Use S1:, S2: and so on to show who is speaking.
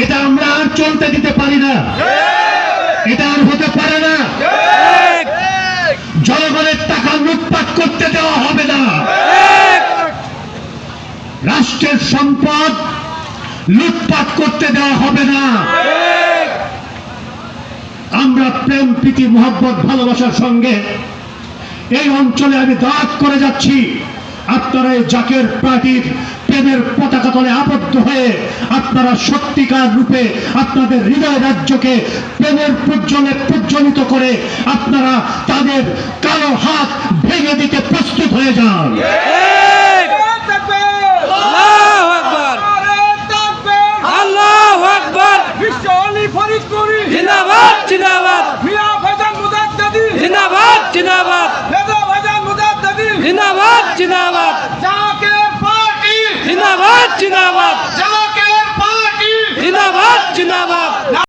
S1: এটা আমরা আর চলতে দিতে পারি না। এটা আর হতে পারে না। জনগণের টাকা লুটপাট করতে দেওয়া হবে না। রাষ্ট্রের সম্পদ লুটপাট করতে দেওয়া হবে না। আমরা প্রেম, প্রীতি, মোহাব্বত, ভালোবাসার সঙ্গে এই অঞ্চলে আমি দাঁত করে যাচ্ছি। আপনারা এই জাকের পার্টির প্রেমের পতাকা তলে আবদ্ধ হয়ে আপনারা সত্যিকার রূপে আপনাদের হৃদয় রাজ্যকে প্রেমের প্রজ্বলে প্রজ্বলিত করে আপনারা তাদের কালো হাত ভেঙে দিতে প্রস্তুত হয়ে যান।